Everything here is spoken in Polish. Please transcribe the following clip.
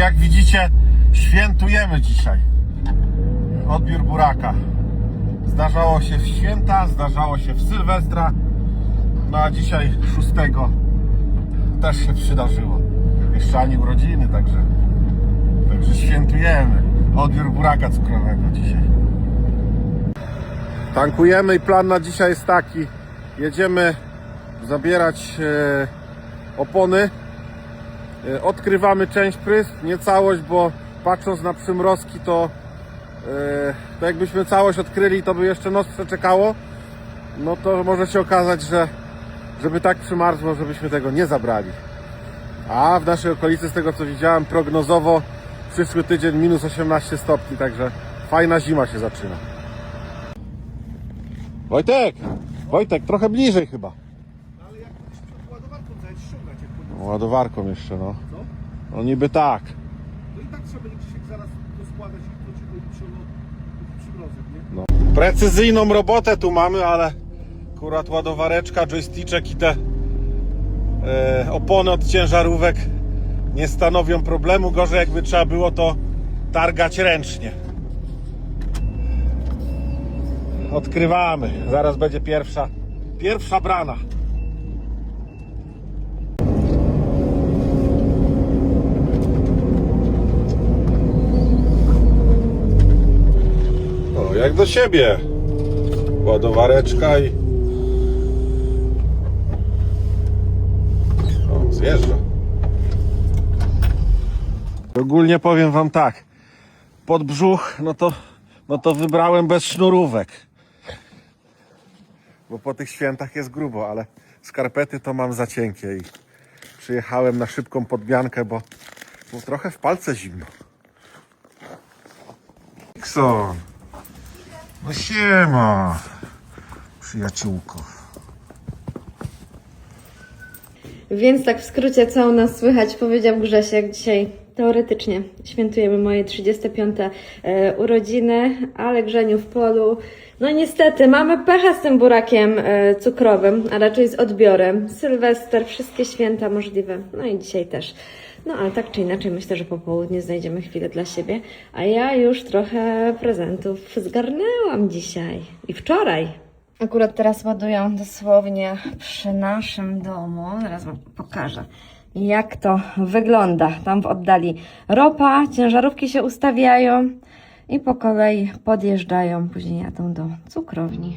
jak widzicie, świętujemy dzisiaj. Odbiór buraka. Zdarzało się w święta, zdarzało się w Sylwestra. No a dzisiaj 6 też się przydarzyło. Jeszcze ani urodziny, także, także świętujemy. Odbiór buraka cukrowego dzisiaj. Tankujemy i plan na dzisiaj jest taki. Jedziemy zabierać e, opony. E, odkrywamy część prysł, nie całość, bo patrząc na przymrozki to, e, to jakbyśmy całość odkryli, to by jeszcze noc przeczekało. No to może się okazać, że żeby tak przymarzło, żebyśmy tego nie zabrali. A w naszej okolicy, z tego co widziałem, prognozowo przyszły tydzień minus 18 stopni, także fajna zima się zaczyna. Wojtek! Wojtek, trochę bliżej chyba. Ale jak ładowarką zająć ściągać, jak podniosę, Ładowarką jeszcze, no. no? No niby tak. To i tak trzeba będzie Krzysiek zaraz to składać i to ci do przymrozek, nie? No. Precyzyjną robotę tu mamy, ale akurat ładowareczka, joysticzek i te e, opony od ciężarówek nie stanowią problemu. Gorzej jakby trzeba było to targać ręcznie. Odkrywamy. Zaraz będzie pierwsza, pierwsza brana. Jak do siebie. Ładowareczka i... O, zjeżdża. Ogólnie powiem wam tak. Pod brzuch, no to, no to wybrałem bez sznurówek. Bo po tych świętach jest grubo, ale skarpety to mam za cienkie i przyjechałem na szybką podmiankę, bo, bo trochę w palce zimno. Nixon. No siema, przyjaciółko. Więc tak w skrócie, co u nas słychać, powiedział Grzesiek dzisiaj. Teoretycznie świętujemy moje 35. e, urodziny, ale Grzeniu w polu. No niestety, mamy pecha z tym burakiem e, cukrowym, a raczej z odbiorem. Sylwester, wszystkie święta możliwe, no i dzisiaj też. No ale tak czy inaczej, myślę, że po południu znajdziemy chwilę dla siebie. A ja już trochę prezentów zgarnęłam dzisiaj i wczoraj. Akurat teraz ładują dosłownie przy naszym domu. Zaraz Wam pokażę, jak to wygląda. Tam w oddali ropa, ciężarówki się ustawiają i po kolei podjeżdżają. Później jadą do cukrowni.